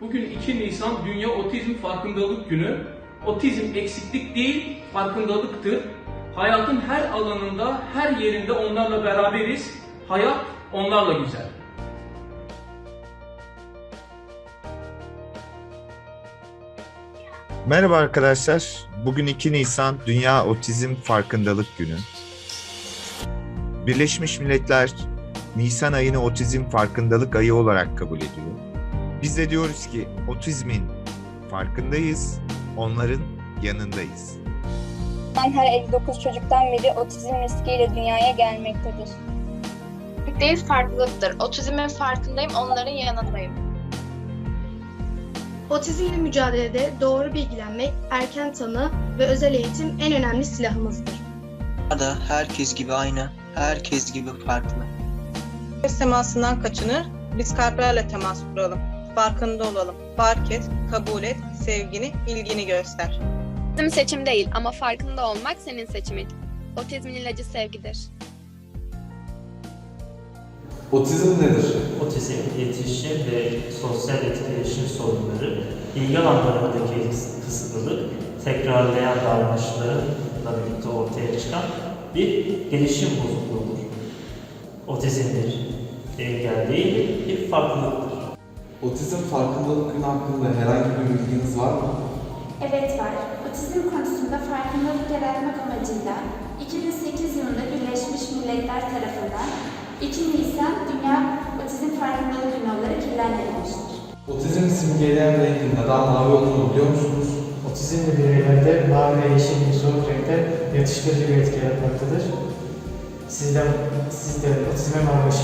Bugün 2 Nisan Dünya Otizm Farkındalık Günü. Otizm eksiklik değil, farkındalıktır. Hayatın her alanında, her yerinde onlarla beraberiz. Hayat onlarla güzel. Merhaba arkadaşlar. Bugün 2 Nisan Dünya Otizm Farkındalık Günü. Birleşmiş Milletler Nisan ayını otizm farkındalık ayı olarak kabul ediyor. Biz de diyoruz ki otizmin farkındayız, onların yanındayız. Her 59 çocuktan biri otizm riskiyle dünyaya gelmektedir. değil farklılıktır. Otizmin farkındayım, onların yanındayım. Otizmle mücadelede doğru bilgilenmek, erken tanı ve özel eğitim en önemli silahımızdır. da herkes gibi aynı, herkes gibi farklı. Göz temasından kaçınır, biz kalplerle temas kuralım. Farkında olalım. Fark et, kabul et, sevgini, ilgini göster. Otizm seçim değil ama farkında olmak senin seçimin. Otizmin ilacı sevgidir. Otizm nedir? Otizm, iletişim ve sosyal etkileşim sorunları, ilgi alanlarındaki kısıtlılık, tekrarlayan davranışlarla birlikte ortaya çıkan bir gelişim bozukluğudur. Otizm bir engel değil, bir farklılıktır. Otizm farkındalık günü hakkında herhangi bir bilginiz var mı? Evet var. Otizm konusunda farkındalık yaratmak amacıyla 2008 yılında Birleşmiş Milletler tarafından 2 Nisan Dünya Otizm Farkındalık Günü olarak ilan edilmiştir. Otizm simgeleyen rengin neden mavi olduğunu biliyor musunuz? Otizmli bireylerde mavi ve yeşil bir soluk renkler yatıştırıcı bir etki yaratmaktadır. Sizden, siz de otizme maruz